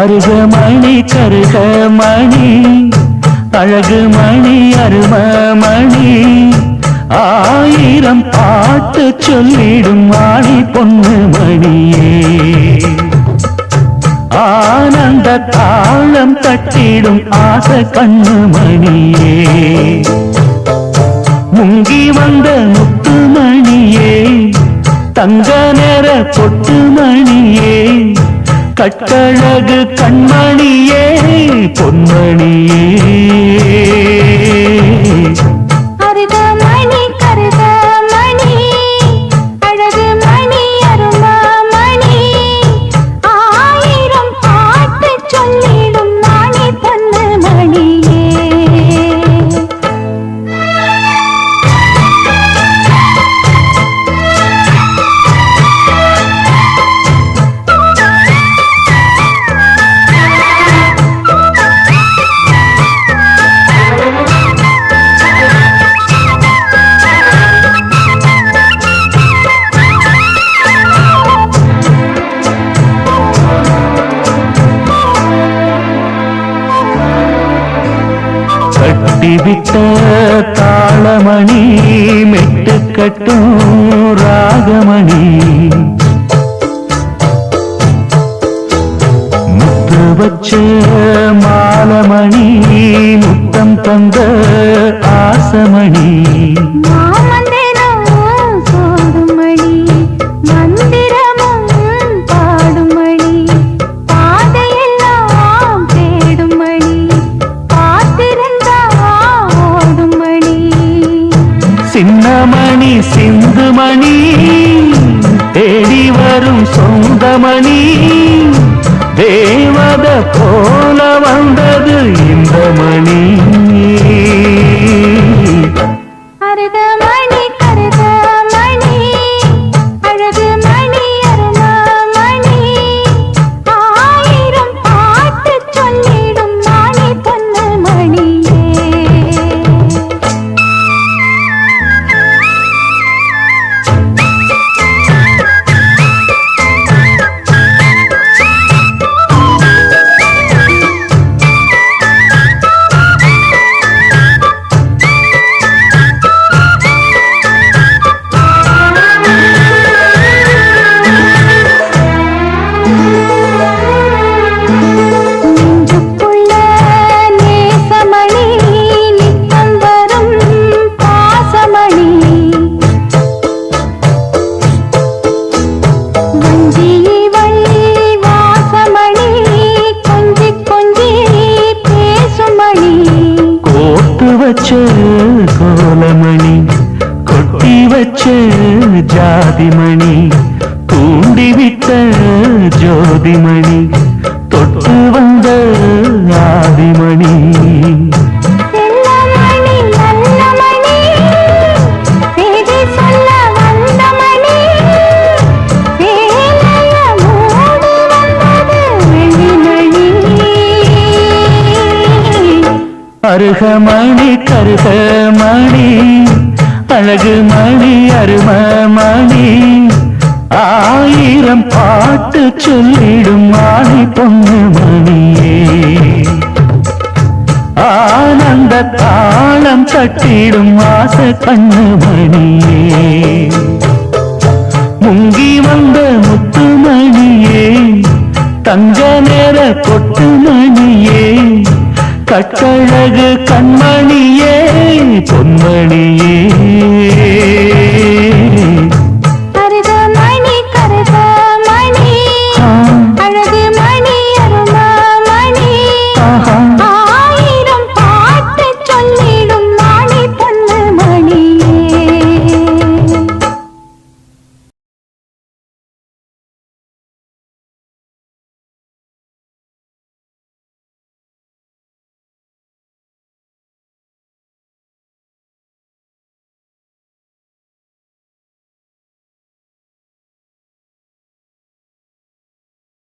கருக மணி கருக மணி. அழகு மணி அரும மணி. ஆயிரம் பாட்டு சொல்லிடும் மாணி பொண்ணு மணியே. ஆனந்த தாளம் தட்டிடும் ஆசை கண்ணு மணியே. முங்கி வந்த முத்து மணியே. தங்க நேர பொட்டு கட்டழகு கண்மணியே பொன்மணியே. கட்டிவிட்ட தாளமணி மெட்டுக்கட்டும் ராகமணி. முத்து வச்ச மாலமணி முத்தம் தந்த ஆசமணி. சிந்துமணி தேடி வரும் சொந்தமணி தேவத போல வந்த കൊത്തിവച്ച് ജാതിമണി തൂണ്ടിവിട്ട് ജ്യോതിമണി തൊട്ടു വന്ന ആദിമണി. അർഹമണി കർഹമണി. அழகு மணி அரும மணி. ஆயிரம் பாட்டு சொல்லிடும் மாணி பொண்ணு மணியே. ஆனந்த தாளம் தட்டிடும் ஆசை கண்ணு மணியே. முங்கி வந்த முத்து மணியே தங்க நேர கொட்டு மணியே. கட்டழகு கண்மணியே